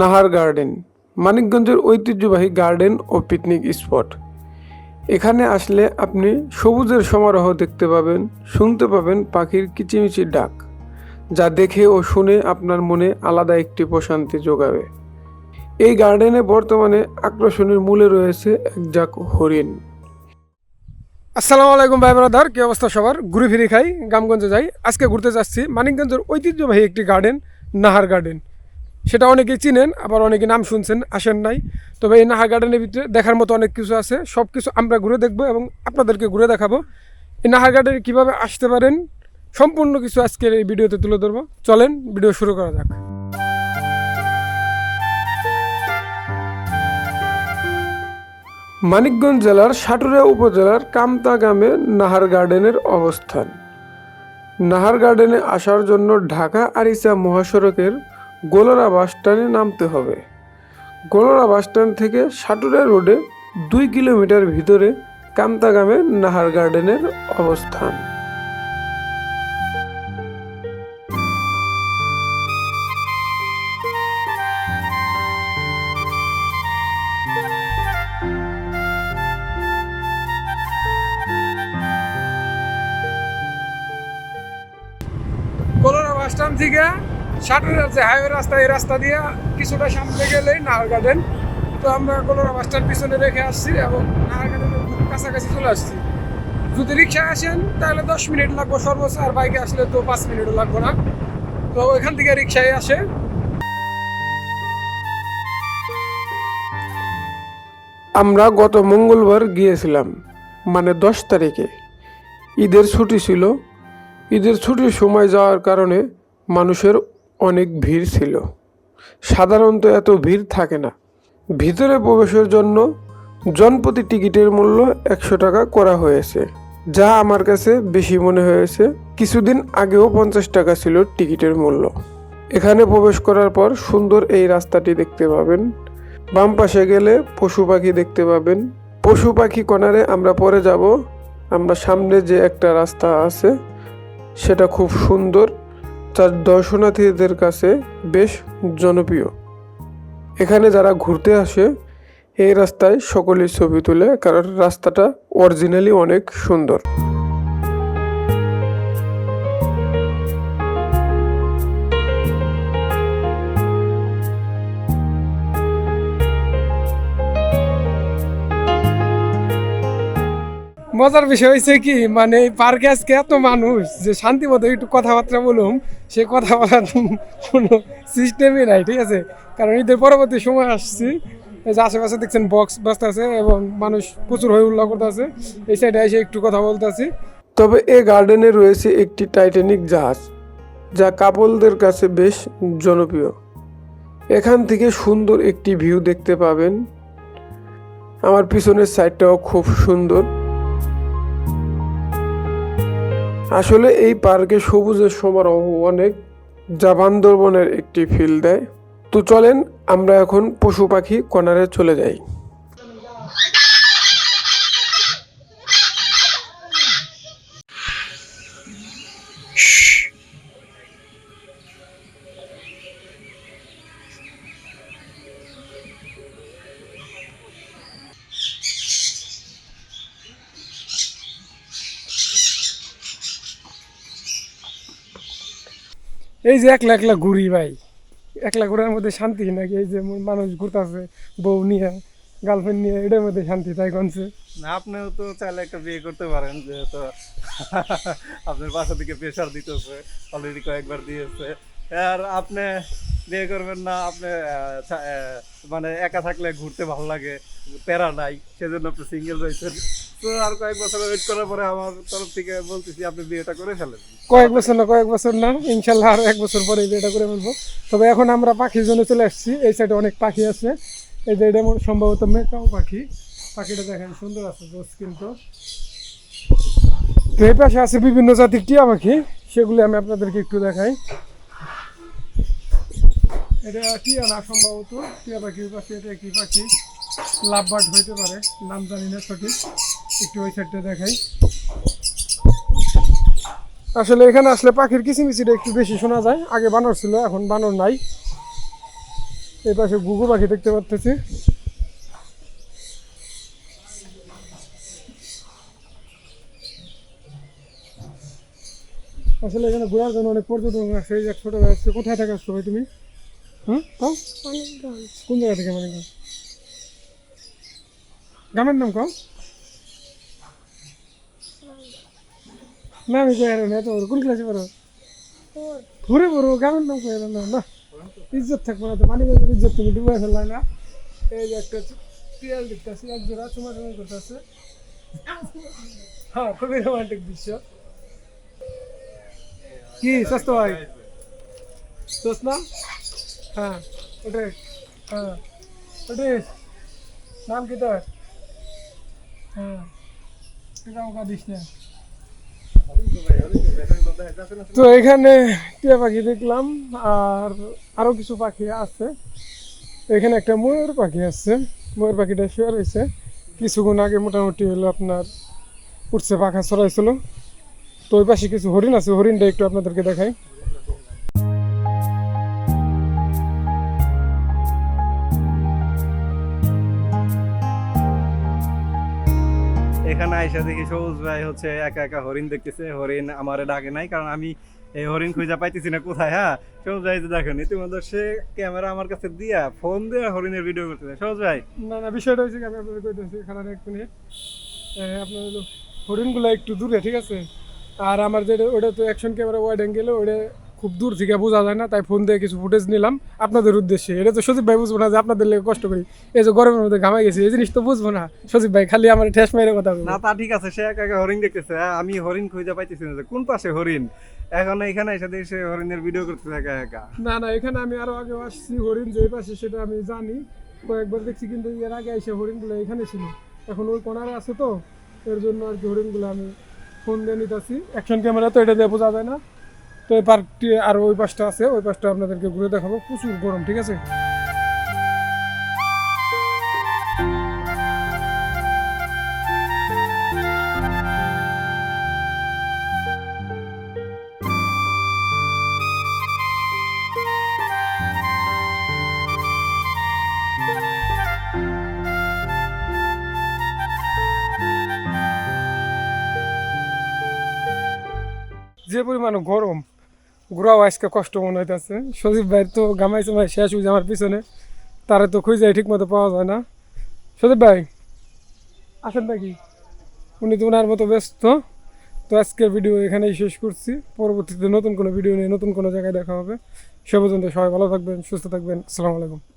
Nahar garden, মানিকগঞ্জের ঐতিহ্যবাহী garden ও picnic spot. এখানে আসলে আপনি সবুজের সমারোহ দেখতে পাবেন, শুনতে পাবেন পাখির কিচিমিচির ডাক, যা দেখে ও শুনে আপনার মনে আলাদা একটি প্রশান্তি যোগাবে এই গার্ডেনে বর্তমানে আকর্ষণের মূলে রয়েছে এক যাক হরিণ। আসসালামু আলাইকুম ভাই ব্রাদার, কি অবস্থা সবার? ঘুরে ফিরে খাই, গ্রামগঞ্জে যাই। আজকে ঘুরতে যাচ্ছি মানিকগঞ্জের ঐতিহ্যবাহী একটি গার্ডেন, নাহার গার্ডেন। সেটা অনেকেই চিনেন, আবার অনেকে নাম শুনছেন, আসেন নাই। তবে এই নাহার গার্ডেনের ভিতরে দেখার মতো অনেক কিছু আছে। সব কিছু আমরা ঘুরে দেখব এবং আপনাদেরকে ঘুরে দেখাবো। এই নাহার গার্ডেনে কীভাবে আসতে পারেন, সম্পূর্ণ কিছু আজকের এই ভিডিওতে তুলে ধরবো। চলেন, ভিডিও শুরু করা যাক। মানিকগঞ্জ জেলার সাটুরিয়া উপজেলার কামতা গ্রামে নাহার গার্ডেনের অবস্থান। নাহার গার্ডেনে আসার জন্য ঢাকা আরিচা মহাসড়কের গোলরা বাসস্ট্যান্ডে নামতে হবে। গোলরা বাসস্ট্যান্ড থেকে সাটুরা রোডে দুই কিলোমিটার ভিতরে কামতা গ্রামে নাহার গার্ডেনের অবস্থান। কলোরা বাস স্ট্যান্ড থেকে সাটুরিয়ার যে হাইওয়ে রাস্তা, এই রাস্তা দিয়ে কিছুটা সামনে গেলেই নাহার গার্ডেন তো আমরা কলোরা বাস স্ট্যান্ড পিছনে রেখে আসছি এবং নাহার গার্ডেনের খুব কাছাকাছি চলে আসছি। যদি রিক্সায় আসেন, তাহলে দশ মিনিট লাগবে সর্বোচ্চ, আর বাইকে আসলে তো পাঁচ মিনিটও লাগবে না। তো এখান থেকে রিক্সায় আসে। আমরা গত মঙ্গলবার গিয়েছিলাম মানে দশ তারিখে। ঈদের ছুটি ছিল। ঈদের ছুটির সময় যাওয়ার কারণে মানুষের অনেক ভিড় ছিল। সাধারণত এত ভিড় থাকে না। ভিতরে প্রবেশের জন্য জনপ্রতি টিকিটের মূল্য একশো টাকা করা হয়েছে, যা আমার কাছে বেশি মনে হয়েছে। কিছুদিন আগেও পঞ্চাশ টাকা ছিল টিকিটের মূল্য। এখানে প্রবেশ করার পর সুন্দর এই রাস্তাটি দেখতে পাবেন। বাম পাশে গেলে পশু পাখি দেখতে পাবেন। পশু পাখি কর্নারে আমরা পরে যাব। আমরা সামনে যে একটা রাস্তা আছে, সেটা খুব সুন্দর। যার দর্শনার্থীদের কাছে বেশ জনপ্রিয়। এখানে যারা ঘুরতে আসে, এই রাস্তায় সকলেই ছবি তোলে কারণ রাস্তাটা অরিজিনালি অনেক সুন্দর। মজার বিষয় হয়েছে কি মানে পার্কে আজকে এত মানুষ যে শান্তি মতো একটু কথাবার্তা বলুম, সে কথা বলার কোনো সিস্টেমই নাই, ঠিক আছে? কারণ ঈদের পরবর্তী সময় আসছি, এই যে আশেপাশে দেখছেন বক্স বাজতে আছে এবং মানুষ প্রচুর হয়ে উল্লাহ করতে আছে এই সাইডে এসে একটু কথা বলতে আছি তবে এ গার্ডেনে রয়েছে একটি টাইটানিক জাহাজ, যা কাপলদের কাছে বেশ জনপ্রিয়। এখান থেকে সুন্দর একটি ভিউ দেখতে পাবেন। আমার পিছনের সাইডটাও খুব সুন্দর। আসলে এই পার্কে সবুজের সমারোহ অনেক, যা বান্দরবনের একটি ফিল দেয়। তো চলেন আমরা এখন পশু পাখি কর্নারে চলে যাই। এই যে একলা একলা ঘুরি ভাই। একলা ঘোরার মধ্যে শান্তি নাকি? এই যে মানুষ ঘুরতেছে, বউ নিয়ে গার্লফ্রেন্ড নিয়ে এটার মধ্যে শান্তি তাই কনছে? না, আপনিও তো চাইলে একটা বিয়ে করতে পারেন, যেহেতু আপনার বাসা থেকে প্রেশার দিতেছে অলরেডি কয়েকবার দিয়েছে। আর আপনি বিয়ে করবেন না, আপনি মানে একা থাকলে ঘুরতে ভালো লাগে, প্যারা নাই, সেজন্য আপনি সিঙ্গেল রয়েছেন। আর কয়েক বছর ওয়েট করার পরে আমার তরফ থেকে বলতেছি, আপনি বিয়েটা করে ফেলেন। কয়েক বছর না, কয়েক বছর না, ইনশাল্লাহ আরও এক বছর পরে এটা করে ফেলব। তবে এখন আমরা পাখির জন্য চলে আসছি। এই সাইডে অনেক পাখি আছে। এই যে এটা সম্ভবত মেকাও পাখি। পাখিটা দেখেন, সুন্দর আছে কিন্তু তো। এই পাশে আছে বিভিন্ন জাতির টিয়া পাখি। সেগুলি আমি আপনাদেরকে একটু দেখাই। এটা টিয়া না, সম্ভবত টিয়া পাখির পাশে এটা কি পাখি। লাভ বার্ড হইতে পারে, নাম জানি না সঠিক। একটু ওই সাইডটা দেখাই। আসলে এখানে আসলে পাখির কিচিমিচিটা একটু বেশি শোনা যায়। আগে বানর ছিল এখন বানর নাই। এই পাশে গুগু পাখি দেখতে পাচ্ছি আসলে এখানে ঘোরার জন্য অনেক পর্যটন আছে। এই যে ছোট ভাই আসছে কোথায় থেকে আসছো ভাই তুমি? হুম তাও কোন জায়গা থেকে মানে গ্রামের নাম কম না আমি কই আর না তো কোন ক্লাসে পড়ো ঘুরে পড়ো গ্রামের নাম কই আর না না ইজ্জত থাকব না তো মানিকের ইজ্জত তুমি ডুবে ফেললাই না এই যে একটা পিয়াল দেখতেছি এক জোড়া চুমা চুমা করতেছে হ্যাঁ খুবই রোমান্টিক দৃশ্য কি সস্ত ভাই সস না হ্যাঁ ওটাই হ্যাঁ ওটাই নাম কি তোর হ্যাঁ ঠিক আমাকে দিস না তো এখানে টিয়া পাখি দেখলাম, আর আরও কিছু পাখি আছে। এখানে একটা ময়ূর পাখি আছে, ময়ূর পাখিটা শেয়ার হয়েছে কিছুক্ষণ আগে মোটামুটি হলো আপনার উঠছে, পাখা ছড়াইছিল। তো ওই পাশে কিছু হরিণ আছে, হরিণটা একটু আপনাদেরকে দেখাই। এখানে আইসা দেখি সবুজ ভাই হচ্ছে একা একা হরিণ দেখতেছে। হরিণ আমার ডাকে নাই, কারণ আমি এই হরিণ খুঁজে পাইতেছি না। কোথায়? হ্যাঁ সবুজ ভাই দেখেন, ইতিমধ্যে সে ক্যামেরা আমার কাছে দিয়া ফোন দিয়ে হরিণের ভিডিও করতেছে। সবুজ ভাই। না না, বিষয়টা হচ্ছে আমি আপনাদের কইতেছি খারাপ এক মিনিট। আপনার হরিণগুলো একটু দূরে, ঠিক আছে? আর আমার যেটা, ওটা তো অ্যাকশন ক্যামেরা ওয়াইড অ্যাঙ্গেলে ওটা খুব দূর থেকে বোঝা যায় না তাই ফোন দিয়ে কিছু ফুটেজ নিলাম। আপনাদের উদ্দেশ্যে। এটা তো সজীব ভাই বুঝব না যে আপনাদের লেগে কষ্ট করি। এই যে গরমের মধ্যে ঘামাই গেছি এই জিনিস তো বুঝব না। সজীব ভাই খালি আমার ঠেস মেরে কথা না তা ঠিক আছে সে একা হরিণ দেখতেছে হ্যাঁ, আমি হরিণ খুঁজে পাইতেছি না যে কোন পাশে হরিণ? এখন এখানে এসে দেখি হরিণের ভিডিও করতেছে একা একা। না না এখানে আমি আরও আগে আসছি হরিণ যে পাশে সেটা আমি জানি। কয়েকবার দেখছি কিন্তু এর আগে এসে হরিণগুলো এখানে ছিল। এখন ওই কোনারে আছে তো এর জন্য আর কি হরিণগুলো আমি ফোন দিয়ে নিতেছি। অ্যাকশন ক্যামেরা তো এটা দিয়ে বোঝা যায় না। তো এই পার্কটি আর ওই পাশটা আছে, ওই পাশটা আপনাদেরকে ঘুরে দেখাবো। প্রচুর গরম, ঠিক আছে? যে পরিমাণ গরম ঘোরাও আজকে কষ্ট মনে হইতেছে। সজীব ভাই তো গামাইছে ভাই, শেষ হয়েছে আমার পিছনে। তারা তো খুঁজে ঠিক মতো পাওয়া যায় না। সজীব ভাই, আসেন নাকি? উনি তো ওনার মতো ব্যস্ত। তো আজকের ভিডিও এখানেই শেষ করছি। পরবর্তীতে নতুন কোনো ভিডিও নিয়ে নতুন কোনো জায়গায় দেখা হবে। সে পর্যন্ত সবাই ভালো থাকবেন, সুস্থ থাকবেন। আসসালামু আলাইকুম।